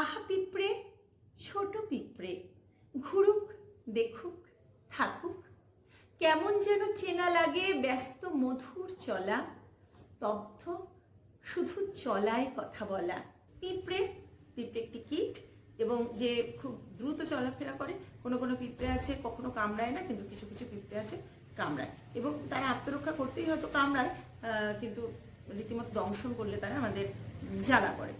আহা পিঁপড়ে, ছোট পিঁপড়ে, ঘুরুক, দেখুক, থাকুক। কেমন যেন চেনা লাগে ব্যস্ত মধুর চলা, স্তব্ধ, শুধু চলায় কথা বলা। পিঁপড়ে পিঁপড়ে একটি কীট এবং যে খুব দ্রুত চলাফেরা করে, কোনো কোনো পিঁপড়ে আছে, কখনো কামড়ায় না, কিন্তু কিছু কিছু পিঁপড়ে আছে, কামড়ায়। এবং তারা আত্মরক্ষা করতেই হয়তো কামড়ায় কিন্তু রীতিমতো দংশন করলে তারা আমাদের জ্বালা করে।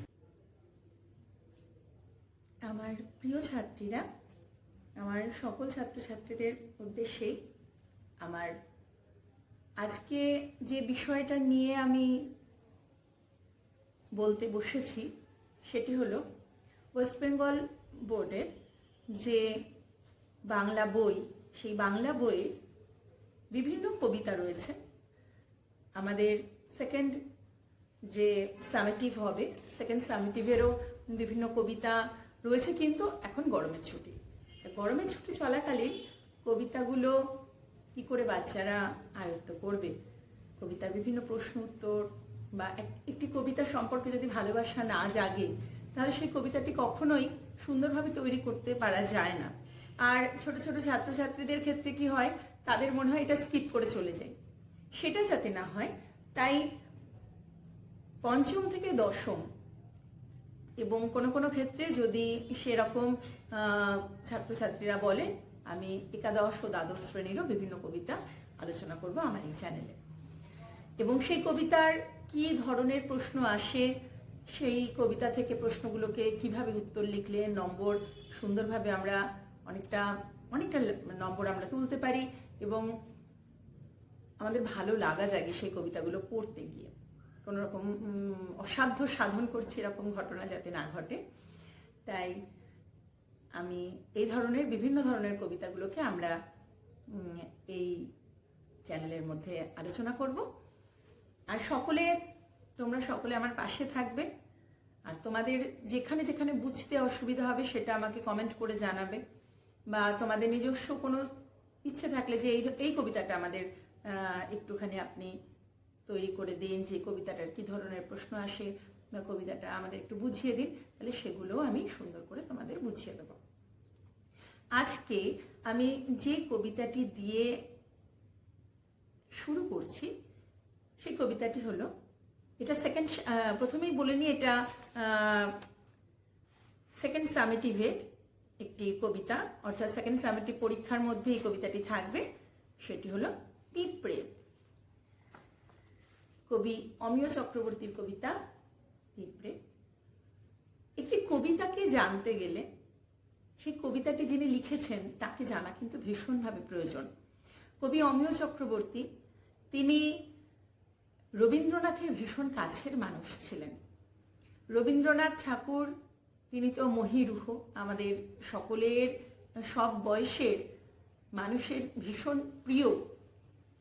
আমার প্রিয় ছাত্রীরা, আমার সকল ছাত্রছাত্রীদের উদ্দেশ্যেই আমার আজকে যে বিষয়টা নিয়ে আমি বলতে বসেছি, সেটি হলো ওয়েস্ট বেঙ্গল বোর্ডের যে বাংলা বই, সেই বাংলা বইয়ে বিভিন্ন কবিতা রয়েছে। আমাদের সেকেন্ড যে সামেটিভ হবে সেকেন্ড সামেটিভেরও বিভিন্ন কবিতা রয়েছে কিন্তু এখন গরমের ছুটি। গরমের ছুটি চলাকালীন কবিতাগুলো কি করে বাচ্চারা আয়ত্ত করবে? কবিতার বিভিন্ন প্রশ্ন উত্তর বা এক- একটি কবিতা সম্পর্কে যদি ভালোবাসা না জাগে, তাহলে সেই কবিতাটি কখনোই সুন্দরভাবে তৈরি করতে পারা যায় না। আর ছোট ছোট ছাত্রছাত্রীদের ক্ষেত্রে কি হয়? তাদের মনে হয় এটা স্কিপ করে চলে যায়। সেটা যাতে না হয়, তাই পঞ্চম থেকে দশম এবং কোনো কোনো ক্ষেত্রে যদি সেরকম ছাত্রছাত্রীরা বলে, আমি একাদশ ও দ্বাদশ শ্রেণীরও বিভিন্ন কবিতা আলোচনা করব আমার এই চ্যানেলে। এবং সেই কবিতার কি ধরনের প্রশ্ন আসে, সেই কবিতা থেকে প্রশ্নগুলোকে কীভাবে উত্তর লিখলে নম্বর সুন্দরভাবে আমরা অনেকটা অনেকটা নম্বর আমরা তুলতে পারি এবং আমাদের ভালো লাগা জাগে সেই কবিতাগুলো পড়তে গিয়ে। কোনো রকম অসাধ্য সাধন করছি এরকম ঘটনা যাতে না ঘটে। তাই আমি এই ধরনের, বিভিন্ন ধরনের কবিতাগুলোকে আমরা এই চ্যানেলের মধ্যে আলোচনা করব। আর সকলে, তোমরা সকলে আমার পাশে থাকবে। আর তোমাদের যেখানে যেখানে বুঝতে অসুবিধা হবে সেটা আমাকে কমেন্ট করে জানাবে। বা তোমাদের নিজস্ব কোনো ইচ্ছে থাকলে যে এই এই কবিতাটা আমাদের একটুখানি আপনি তৈরি করে দিন যে কবিতাটার কি ধরনের প্রশ্ন আসে বা কবিতাটা আমাদের একটু বুঝিয়ে দিন, তাহলে সেগুলোও আমি সুন্দর করে তোমাদের বুঝিয়ে দেবো। আজকে আমি যে কবিতাটি দিয়ে শুরু করছি, সেই কবিতাটি হলো, এটা সেকেন্ড প্রথমেই বলে নিই, এটা সেকেন্ড সামেটিভের একটি কবিতা, অর্থাৎ সেকেন্ড সামেটিভ পরীক্ষার মধ্যে এই কবিতাটি থাকবে, সেটি হলো, পিঁপড়ে। কবি অমিয় চক্রবর্তীর কবিতা পিঁপড়ে একটি কবিতাকে জানতে গেলে সেই কবিতাটি যিনি লিখেছেন তাকে জানা কিন্তু ভীষণভাবে প্রয়োজন। কবি অমিয় চক্রবর্তী, তিনি রবীন্দ্রনাথের ভীষণ কাছের মানুষ ছিলেন। রবীন্দ্রনাথ ঠাকুর, তিনি তো মহিরুহ, আমাদের সকলের সব বয়সের মানুষের ভীষণ প্রিয়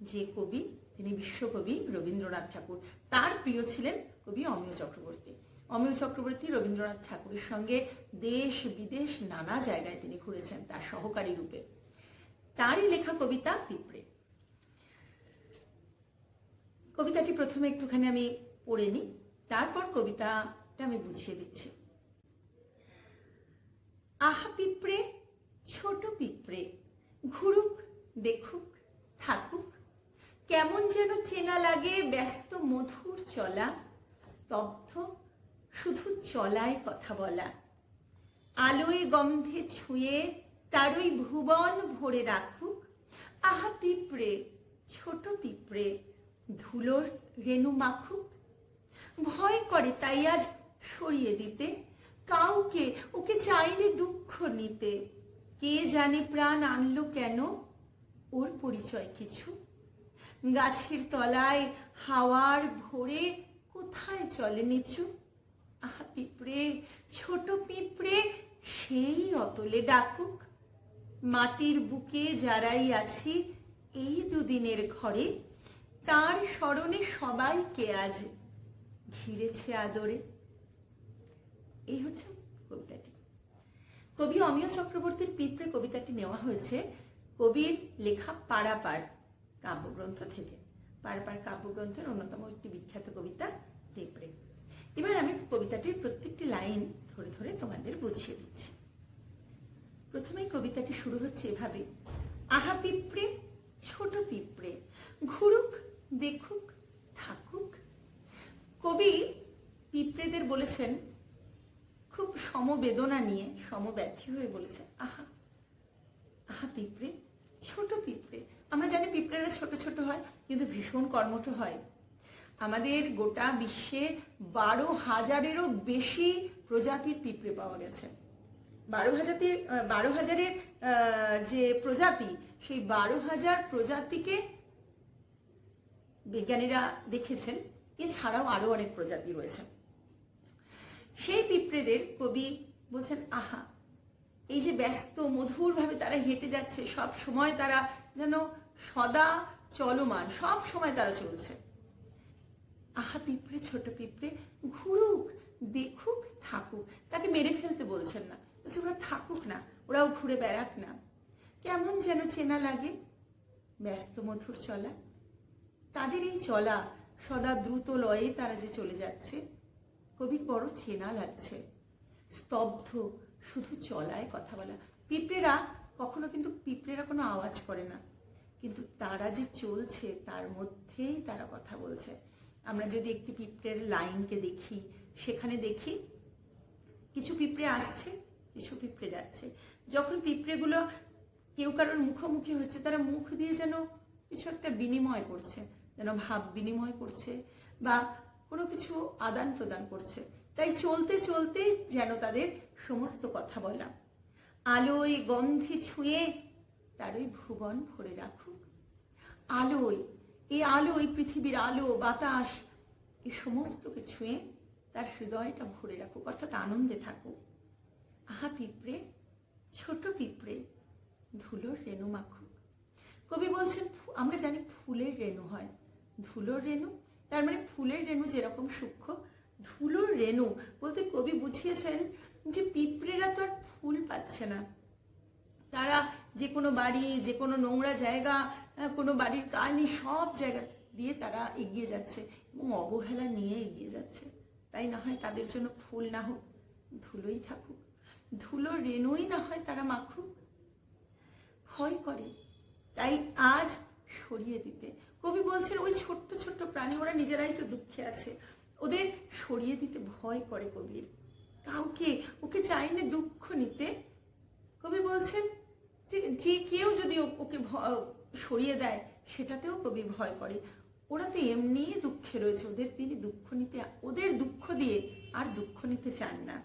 যে কবি তিনি বিশ্বকবি রবীন্দ্রনাথ ঠাকুর। তার প্রিয় ছিলেন কবি অমিয় চক্রবর্তী। অমিয় চক্রবর্তী রবীন্দ্রনাথ ঠাকুরের সঙ্গে দেশ বিদেশ নানা জায়গায় তিনি ঘুরেছেন তার সহকারী রূপে। তারই লেখা কবিতা পিঁপড়ে কবিতাটি প্রথমে একটুখানি আমি পড়ে নিই, তারপর কবিতাটা আমি বুঝিয়ে দিচ্ছি। আহা পিঁপড়ে, ছোট পিঁপড়ে, ঘুরুক, দেখুক, থাকুক কেমন যেন চেনা লাগে, ব্যস্ত, মধুর চলা, স্তব্ধ, শুধু চলায় কথা বলা। আলোয় গন্ধে ছুঁয়ে, তারই ভুবন ভরে রাখুক। আহা পিঁপড়ে, ছোট পিঁপড়ে, ধুলোর রেণু মাখুক। ভয় করে তাই আজ সরিয়ে দিতে। কাউকে, ওকে চাইলে দুঃখ নিতে। কে জানে প্রাণ আনলো কেন? ওর পরিচয় কিছু। গাছের তলায় হাওয়ার ভোরে কোথায় চলে নিচু? আহা পিঁপড়ে, ছোট পিঁপড়ে, সেই অতলে ডাকুক। মাটির বুকে যারাই আছি এই দুদিনের ঘরে, তার স্মরণে সবাইকে আজ ঘিরেছে আদরে। এই হচ্ছে কবিতাটি। কবি অমিয় চক্রবর্তীর পিঁপড়ে কবিতাটি নেওয়া হয়েছে। কবির লেখা পাড়াপাড় কাব্যগ্রন্থ থেকে। পাড়াপাড় কাব্যগ্রন্থের অন্যতম একটি বিখ্যাত কবিতা পিঁপড়ে এবার আমি কবিতাটির প্রত্যেকটি লাইন ধরে ধরে তোমাদের গুছিয়ে দিচ্ছি। প্রথমেই কবিতাটি শুরু হচ্ছে এভাবে। আহা পিঁপড়ে, ছোট পিঁপড়ে, ঘুরুক, দেখুক, থাকুক। কবি পিঁপড়েদের বলেছেন, খুব সমবেদনা নিয়ে, সমব্যথী হয়ে বলেছে, আহা আহা পিঁপড়ে, ছোট পিঁপড়ে আমরা জানি পিঁপড়েরা ছোট ছোট হয়, কিন্তু ভীষণ কর্মঠ হয়। আমাদের গোটা বিশ্বে বারো হাজারেরও বেশি প্রজাতির পিঁপড়ে পাওয়া গেছে। বারো হাজারের বারো হাজারের যে প্রজাতি, সেই বারো হাজার প্রজাতিকে বিজ্ঞানীরা দেখেছেন। এছাড়াও আরও অনেক প্রজাতি রয়েছে। সেই পিঁপড়েদের কবি বলছেন, আহা, এই যে ব্যস্ত, মধুরভাবে তারা হেঁটে যাচ্ছে, সব সময় তারা যেন সদা চলমান, সব সময় তারা চলছে। আহা, পিঁপড়ে, ছোট পিঁপড়ে, ঘুরুক, দেখুক, থাকুক। তাকে মেরে ফেলতে বলছেন না। বলছে, ওরা থাকুক না, ওরাও ঘুরে বেড়াক না। কেমন যেন চেনা লাগে, ব্যস্ত মধুর চলা। তাদের এই চলা, সদা দ্রুত লয়ে তারা যে চলে যাচ্ছে কবির বড় চেনা লাগছে। স্তব্ধ, শুধু চলায় কথা বলা। পিঁপড়েরা কখনো কিন্তু পিঁপড়েরা কোনো আওয়াজ করে না। কিন্তু তারা যে চলছে, তার মধ্যেই তারা কথা বলছে। আমরা যদি একটি পিঁপড়ের লাইনকে দেখি, সেখানে দেখি কিছু পিঁপড়ে আসছে, কিছু পিঁপড়ে যাচ্ছে। যখন পিঁপড়েগুলো কেউ কারোর মুখোমুখি হচ্ছে, তারা মুখ দিয়ে যেন কিছু একটা বিনিময় করছে, যেন ভাব বিনিময় করছে বা কোনো কিছু আদান প্রদান করছে। তাই চলতে চলতে যেন তাদের সমস্ত কথা বলা। আলোয় গন্ধে ছুঁয়ে তারই ভুবন ভরে রাখুক। আলোয়, এই আলো এই পৃথিবীর আলো, বাতাস, এই সমস্তকে ছুঁয়ে তার হৃদয়টা ভরে রাখুক, অর্থাৎ আনন্দে থাকুক। আহা পিঁপড়ে ছোট পিঁপড়ে ধুলোর রেণু মাখুক। কবি বলছেন আমরা জানি ফুলের রেণু হয়। ধুলোর রেণু, তার মানে ফুলের রেণু যেরকম সূক্ষ্ম, ধুলোর রেণু বলতে কবি বুঝিয়েছেন যে পিঁপড়েরা তো আর ফুল পাচ্ছে না। তারা যে কোনো বাড়ি, যে কোনো নোংরা জায়গা কোনো বাড়ির কানি, সব জায়গা দিয়ে তারা এগিয়ে যাচ্ছে এবং অবহেলা নিয়ে এগিয়ে যাচ্ছে। তাই না হয় তাদের জন্য ফুল না হোক, ধুলোই থাকুক। ধুলো রেণুই না হয় তারা মাখুক। ভয় করে। তাই আজ সরিয়ে দিতে। কবি বলছেন, ওই ছোট্ট ছোট্ট প্রাণী, ওরা নিজেরাই তো দুঃখে আছে। ওদের সরিয়ে দিতে ভয় করে কবির। কাউকে, ওকে চাইলে দুঃখ নিতে। কবি বলছেন যে কেউ যদি ওকে সরিয়ে দেয়, সেটাতেও কবি ভয় করে। ওরা তো এমনিই দুঃখে রয়েছে। ওদের তিনি দুঃখ নিতে, ওদের দুঃখ দিয়ে আর দুঃখ নিতে চান না।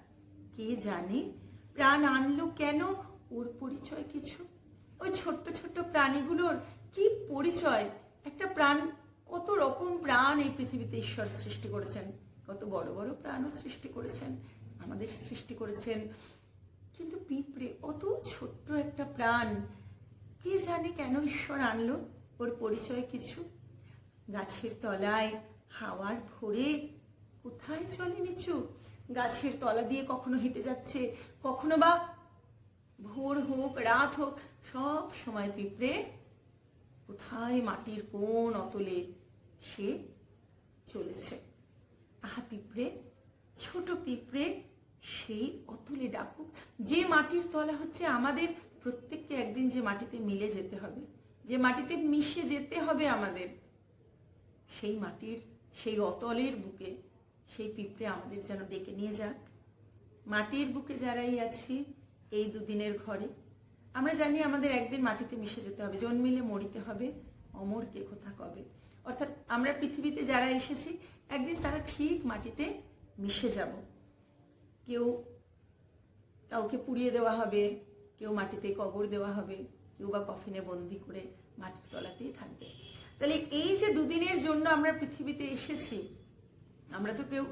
কে জানে? প্রাণ আনলো কেন? ওর পরিচয় কিছু? ওই ছোট্ট ছোট্ট প্রাণীগুলোর কি পরিচয়? একটা প্রাণ, কত রকম প্রাণ এই পৃথিবীতে ঈশ্বর সৃষ্টি করেছেন। কত বড় বড় প্রাণও সৃষ্টি করেছেন। আমাদের সৃষ্টি করেছেন কিন্তু পিঁপড়ে অত ছোট্ট একটা প্রাণ, কে জানে কেন ঈশ্বর আনলো ওর পরিচয় কিছু? গাছের তলায় হাওয়ার ভোরে কোথায় চলে নিচু? গাছের তলা দিয়ে কখনো হেঁটে যাচ্ছে, কখনো বা ভোর হোক, রাত হোক, সব সময় পিঁপড়ে কোথায় মাটির কোন অতলে সে চলেছে। আহা, পিঁপড়ে, ছোট পিঁপড়ে সেই অতলে ডাকুক। যে মাটির তলা হচ্ছে আমাদের প্রত্যেককে একদিন যে মাটিতে মিলে যেতে হবে, যে মাটিতে মিশে যেতে হবে আমাদের, সেই মাটির, সেই অতলের বুকে, সেই পিঁপড়ে আমাদের যেন ডেকে নিয়ে যাক। মাটির বুকে যারাই আছি এই দুদিনের ঘরে, আমরা জানি আমাদের একদিন মাটিতে মিশে যেতে হবে, জন্মিলে মরিতে হবে, অমর কে কোথা কবে? অর্থাৎ আমরা পৃথিবীতে যারা এসেছি, একদিন তারা ঠিক মাটিতে মিশে যাব। কেউ কাউকে পুড়িয়ে দেওয়া হবে, কেউ মাটিতে কবর দেওয়া হবে, কেউ বা কফিনে বন্দি করে মাটির তলাতেই থাকবে। তাহলে এই যে দুদিনের জন্য আমরা পৃথিবীতে এসেছি, আমরা তো কেউ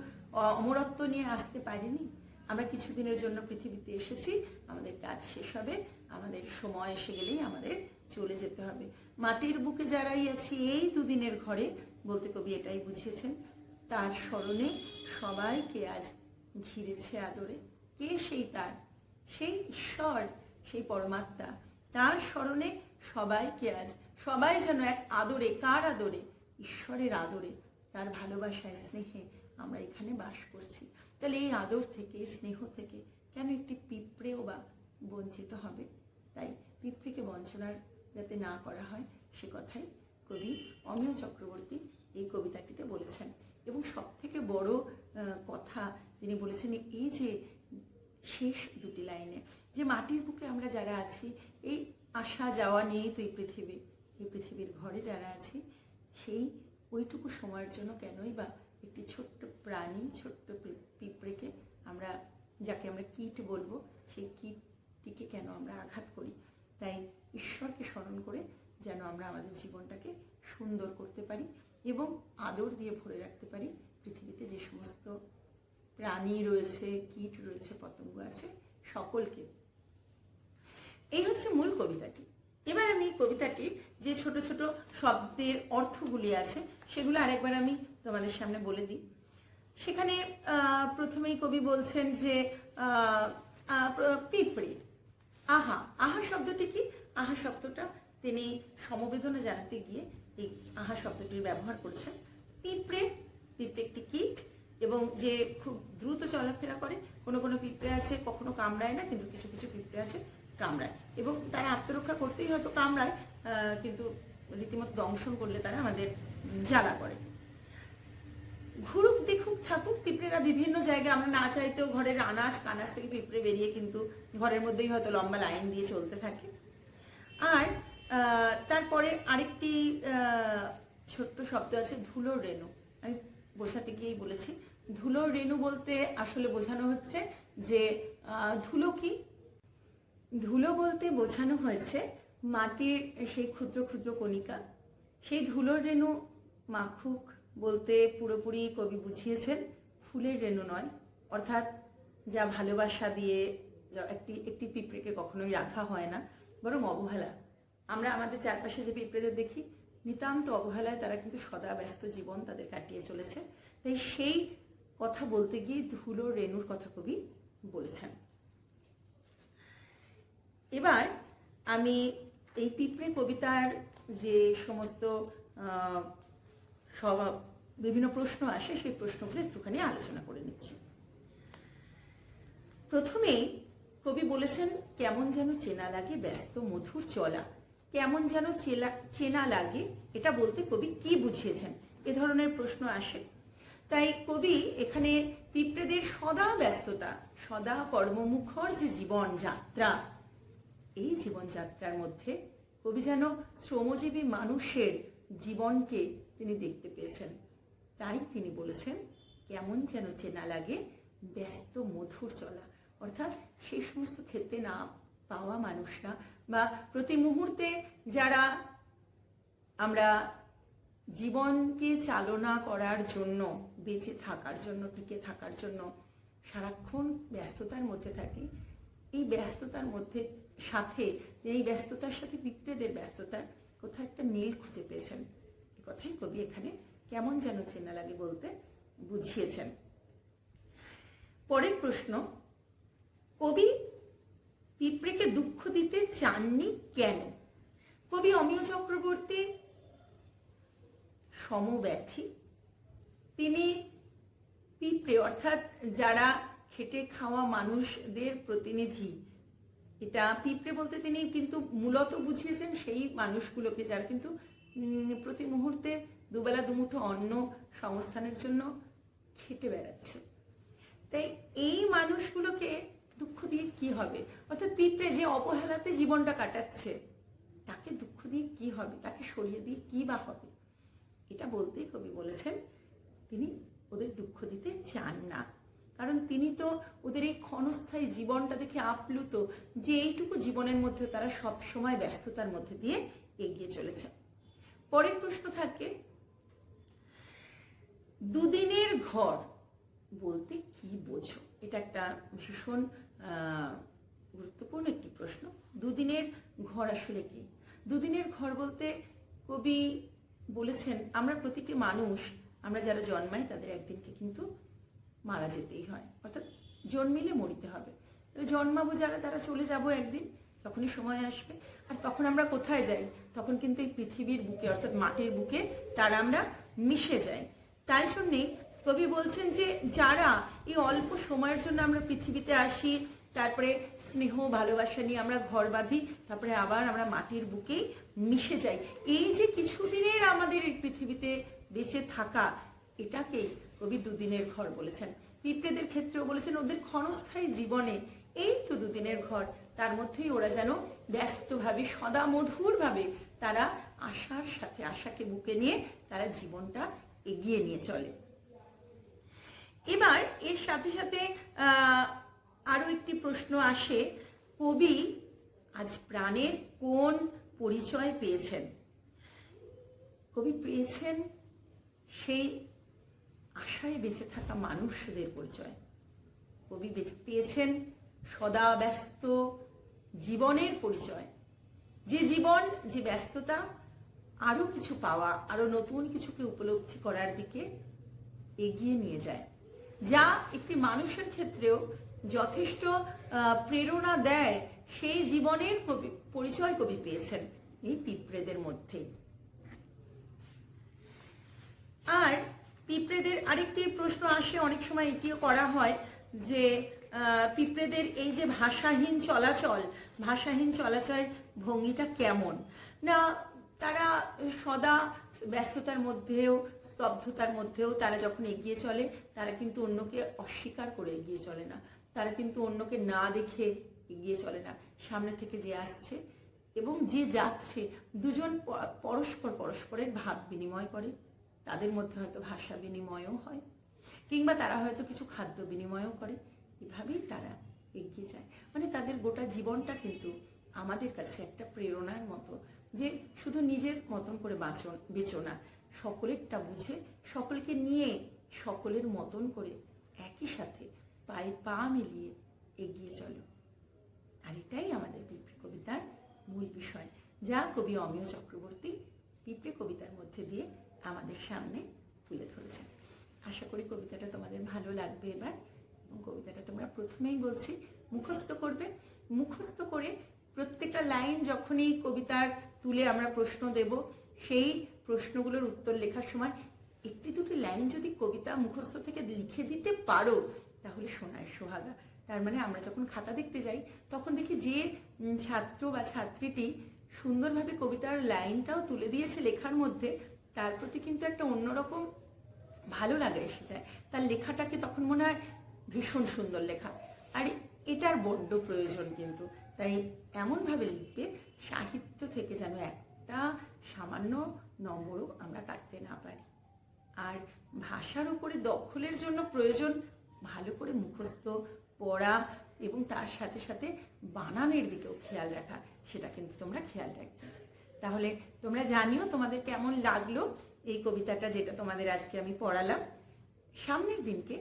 অমরত্ব নিয়ে আসতে পারিনি। আমরা কিছুদিনের জন্য পৃথিবীতে এসেছি, আমাদের কাজ শেষ হবে, আমাদের সময় এসে গেলেই আমাদের চলে যেতে হবে। মাটির বুকে যারাই আছি, এই দুদিনের ঘরে, বলতে কবি এটাই বুঝিয়েছেন, তার স্মরণে সবাইকে আজ ঘিরেছে আদরে। কে সেই তার? সেই ঈশ্বর, সেই পরমাত্মা। তার স্মরণে সবাইকে আজ, সবাই যেন এক আদরে। কার আদরে? ঈশ্বরের আদরে। তার ভালোবাসায়, স্নেহে আমরা এখানে বাস করছি। তাহলে এই আদর থেকে, স্নেহ থেকে কেন একটি পিঁপড়েও বা বঞ্চিত হবে? তাই পিঁপড়েকে বঞ্চনার যাতে না করা হয়, সে কথাই কবি অমিয় চক্রবর্তী এই কবিতাটিতে বলেছেন। এবং সব থেকে বড় কথা তিনি বলেছেন, এই যে শেষ দুটি লাইনে, যে মাটির বুকে আমরা যারা আছি, এই আসা যাওয়া নিয়েই তো এই পৃথিবী, এই পৃথিবীর ঘরে যারা আছি, সেই ওইটুকু সময়ের জন্য কেনই বা একটি ছোট্ট প্রাণী, ছোট্ট পিঁপড়েকে আমরা, যাকে আমরা কীট বলব, সেই কীটটিকে কেন আমরা আঘাত করি? তাই ঈশ্বরকে স্মরণ করে যেন আমরা আমাদের জীবনটাকে সুন্দর করতে পারি এবং আদর দিয়ে ভরে রাখতে পারি পৃথিবীতে যে সমস্ত প্রাণী রয়েছে, কীট রয়েছে, পতঙ্গ আছে, সকলকে। এই হচ্ছে মূল কবিতাটি। এবার আমি কবিতাটির যে ছোট ছোট শব্দের অর্থগুলি আছে, সেগুলো আরেকবার আমি তোমাদের সামনে বলে দিই। সেখানে প্রথমেই কবি বলছেন যে পিঁপড়ে। আহা আহা শব্দটি কি? আহা শব্দটা তিনি সমবেদনা জানাতে গিয়ে এই আহা শব্দটির ব্যবহার করেছেন। পিঁপড়ে পিঁপড়ে একটি কীট এবং যে খুব দ্রুত চলাফেরা করে, কোনো কোনো পিঁপড়ে আছে, কখনো কামড়ায় না, কিন্তু কিছু কিছু পিঁপড়ে আছে, কামড়ায়। এবং তারা আত্মরক্ষা করতেই হয়তো কামড়ায় কিন্তু রীতিমতো দংশন করলে তারা আমাদের জ্বালা করে। ঘুরুক, দেখুক, থাকুক, পিঁপড়েরা বিভিন্ন জায়গায়, আমরা না চাইতেও ঘরের আনাজ, কানাজ থেকে পিঁপড়ে বেরিয়ে কিন্তু ঘরের মধ্যেই হয়তো লম্বা লাইন দিয়ে চলতে থাকে। আর তারপরে আরেকটি ছোট্ট শব্দ আছে, ধুলোর রেণু। আমি বোঝাতে গিয়েই বলেছি ধুলোর রেণু বলতে আসলে বোঝানো হচ্ছে যে ধুলো কি? ধুলো বলতে বোঝানো হয়েছে মাটির সেই ক্ষুদ্র ক্ষুদ্র কণিকা। সেই ধুলোর রেণু মাখুক বলতে পুরোপুরি কবি বুঝিয়েছেন, ফুলের রেণু নয়। অর্থাৎ যা ভালোবাসা দিয়ে একটি একটি পিঁপড়েকে কখনোই রাখা হয় না, বরং অবহেলা। আমরা আমাদের চারপাশে যে পিঁপড়েদের দেখি, নিতান্ত অবহেলায় তারা কিন্তু সদা ব্যস্ত জীবন তাদের কাটিয়ে চলেছে। তাই সেই কথা বলতে গিয়ে ধুলো রেণুর কথা কবি বলেছেন। এবার আমি এই পিঁপড়ে কবিতার যে সমস্ত স্বভাব বিভিন্ন প্রশ্ন আসে সেই প্রশ্নগুলো একটুখানি আলোচনা করে নিচ্ছি। প্রথমেই কবি বলেছেন, কেমন যেন চেনা লাগে ব্যস্ত মধুর চলা। কেমন যেন চেনা লাগে। এটা বলতে কবি কি বুঝিয়েছেন? এ ধরনের প্রশ্ন আসে। তাই কবি এখানে পিঁপড়েদের সদা ব্যস্ততা, সদা কর্মমুখর যে জীবন যাত্রা এই জীবনযাত্রার মধ্যে কবি যেন শ্রমজীবী মানুষের জীবনকে তিনি দেখতে পেয়েছেন। তাই তিনি বলেছেন, কেমন যেন চেনা লাগে ব্যস্ত মধুর চলা। অর্থাৎ সেই সমস্ত ক্ষেত্রে না পাওয়া মানুষরা বা প্রতি মুহূর্তে যারা আমরা জীবনকে চালনা করার জন্য, বেঁচে থাকার জন্য, টিকে থাকার জন্য সারাক্ষণ ব্যস্ততার মধ্যে থাকি। এই ব্যস্ততার মধ্যে সাথে এই ব্যস্ততার সাথে পিঁপড়েদের ব্যস্ততার কোথাও একটা মিল খুঁজে পেয়েছেন। এ কথাই কবি এখানে কেমন যেন চেনা লাগে বলতে বুঝিয়েছেন। পরের প্রশ্ন, কবি পিঁপড়েকে দুঃখ দিতে চাননি কেন? কবি অমিয় চক্রবর্তী সমব্যথী। তিনি পিঁপড়ে, অর্থাৎ যারা খেটে খাওয়া মানুষদের প্রতিনিধি, এটা পিঁপড়ে বলতে তিনি কিন্তু মূলত বুঝিয়েছেন সেই মানুষগুলোকে যারা কিন্তু প্রতি মুহূর্তে দুবেলা দুমুঠো অন্ন সংস্থানের জন্য খেটে বেড়াচ্ছে। তাই এই মানুষগুলোকে দুঃখ দিয়ে কি হবে? অর্থাৎ পিঁপড়ে যে অবহেলাতে জীবনটা কাটাচ্ছে, তাকে দুঃখ দিয়ে কি হবে? তাকে সরিয়ে দিয়ে কি বা হবে? এটা বলতেই কবি বলেছেন, তিনি ওদের দুঃখ দিতে চান না। কারণ তিনি তো ওদের এই ক্ষণস্থায়ী জীবনটা দেখে আপ্লুত যে এইটুকু জীবনের মধ্যে তারা সব সময় ব্যস্ততার মধ্যে দিয়ে এগিয়ে চলেছে। পরের প্রশ্ন থাকে, দুদিনের ঘর বলতে কি বোঝো? এটা একটা ভীষণ গুরুত্বপূর্ণ একটি প্রশ্ন। দুদিনের ঘর আসলে কি? দুদিনের ঘর বলতে কবি বলেছেন, আমরা প্রতিটি মানুষ, আমরা যারা জন্মাই, তাদের একদিনকে কিন্তু মারা যেতেই হয়। অর্থাৎ জন্মিলে মরিতে হবে। তাহলে জন্মাবো যারা, তারা চলে যাব একদিন, তখনই সময় আসবে। আর তখন আমরা কোথায় যাই? তখন কিন্তু এই পৃথিবীর বুকে, অর্থাৎ মাটির বুকে, তারা আমরা মিশে যাই। তাই জন্যেই কবি বলছেন যে, যারা এই অল্প সময়ের জন্য আমরা পৃথিবীতে আসি, তারপরে স্নেহ, ভালোবাসা নিয়ে আমরা ঘর বাঁধি, তারপরে আবার আমরা মাটির বুকেই মিশে যাই এই যে কিছুদিনের আমাদের এই পৃথিবীতে বেঁচে থাকা এটাকেই কবি দুদিনের ঘর বলেছেন। পিঁপড়েদের ক্ষেত্রেও বলেছেন ওদের ক্ষণস্থায়ী জীবনে এই তো দুদিনের ঘর। তার মধ্যেই ওরা যেন ব্যস্তভাবে সদা মধুরভাবে তারা আশার সাথে আশাকে বুকে নিয়ে তারা জীবনটা এগিয়ে নিয়ে চলে। এবার এর সাথে সাথে আহ, আরও একটি প্রশ্ন আসে। কবি আজ প্রাণের কোন পরিচয় পেয়েছেন। কবি পেয়েছেন সেই আশায় বেঁচে থাকা মানুষদের পরিচয়। কবি পেয়েছেন সদা ব্যস্ত জীবনের পরিচয়। যে জীবন, যে ব্যস্ততা আরও কিছু পাওয়া আরও নতুন কিছুকে উপলব্ধি করার দিকে এগিয়ে নিয়ে যায়। যা একটি মানুষের ক্ষেত্রেও যথেষ্ট প্রেরণা দেয় সেই জীবনের কবি, পরিচয় কবি পেয়েছেন এই পিঁপড়েদের মধ্যে আর পিঁপড়েদের আরেকটি প্রশ্ন আসে, অনেক সময় এটিও করা হয় যে পিঁপড়েদের এই যে ভাষাহীন চলাচল ভাষাহীন চলাচল ভঙ্গিটা কেমন? না, তারা সদা ব্যস্ততার মধ্যেও, স্তব্ধতার মধ্যেও তারা যখন এগিয়ে চলে, তারা কিন্তু অন্যকে অস্বীকার করে এগিয়ে চলে না। তারা কিন্তু অন্যকে না দেখে এগিয়ে চলে না। সামনে থেকে যে আসছে এবং যে যাচ্ছে, দুজন পরস্পর পরস্পরের ভাব বিনিময় করে। তাদের মধ্যে হয়তো ভাষা বিনিময়ও হয়, কিংবা তারা হয়তো কিছু খাদ্য বিনিময়ও করে। এভাবেই তারা এগিয়ে যায়। মানে তাদের গোটা জীবনটা কিন্তু আমাদের কাছে একটা প্রেরণার মতো, যে শুধু নিজের মতন করে বাঁচো বেচো না। সকলেরটা বুঝে, সকলকে নিয়ে সকলের মতন করে একই সাথে পায়ে পা মিলিয়ে এগিয়ে চলো। আর এটাই আমাদের পিঁপড়ে কবিতার মূল বিষয়। যা কবি অমিয় চক্রবর্তী পিঁপড়ে কবিতার মধ্যে দিয়ে আমাদের সামনে তুলে ধরেছেন। আশা করি কবিতাটা তোমাদের ভালো লাগবে এবার এবং কবিতাটা তোমরা প্রথমেই বলছি, মুখস্থ করবে। মুখস্থ করে প্রত্যেকটা লাইন যখনই কবিতার তুলে আমরা প্রশ্ন দেব, সেই প্রশ্নগুলোর উত্তর লেখার সময় একটি দুটি লাইন যদি কবিতা মুখস্থ থেকে লিখে দিতে পারো তাহলে সোনায় সোহাগা। তার মানে আমরা যখন খাতা দেখতে যাই, তখন দেখি যে ছাত্র বা ছাত্রীটি সুন্দরভাবে কবিতার লাইনটাও তুলে দিয়েছে লেখার মধ্যে। তার প্রতি কিন্তু একটা অন্যরকম ভালো লাগা এসে যায়। তার লেখাটাকে তখন মনে হয় ভীষণ সুন্দর লেখা। আর এটার বড্ড প্রয়োজন কিন্তু। তাই এমনভাবে লিখবে, সাহিত্য থেকে যেন একটা সামান্য নম্বরও আমরা কাটতে না পারি। আর ভাষার উপরে দখলের জন্য প্রয়োজন ভালো করে মুখস্থ পড়া এবং তার সাথে সাথে বানানের দিকেও খেয়াল রাখা, সেটা কিন্তু তোমরা খেয়াল রাখবে। তাহলে তোমরা জানিও তোমাদের কেমন লাগল এই কবিতাটা যেটা তোমাদের আজকে আমি পড়ালাম। সামনের দিনকে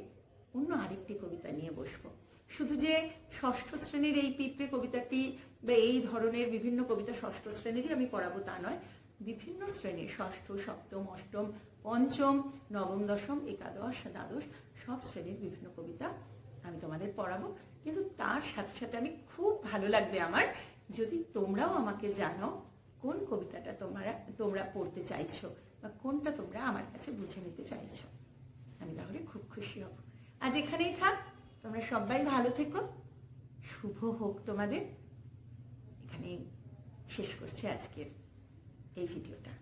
অন্য আরেকটি কবিতা নিয়ে বসবো। শুধু যে ষষ্ঠ শ্রেণির এই পিঁপড়ে কবিতাটি বা এই ধরনের বিভিন্ন কবিতা ষষ্ঠ শ্রেণীরই আমি পড়াবো তা নয়, বিভিন্ন শ্রেণির ষষ্ঠ, সপ্তম, অষ্টম, পঞ্চম, নবম, দশম, একাদশ, দ্বাদশ সব শ্রেণির বিভিন্ন কবিতা আমি তোমাদের পড়াবো। কিন্তু তার সাথে সাথে আমি খুব ভালো লাগবে আমার। যদি তোমরাও আমাকে জানো কোন কবিতাটা তোমরা তোমরা পড়তে চাইছো বা কোনটা তোমরা আমার কাছে বুঝে নিতে চাইছো, আমি তাহলে খুব খুশি হব। আজ এখানেই থাক, তোমরা সবাই ভালো থেকো। শুভ হোক তোমাদের। এখানেই শেষ করছে আজকের এই ভিডিওটা।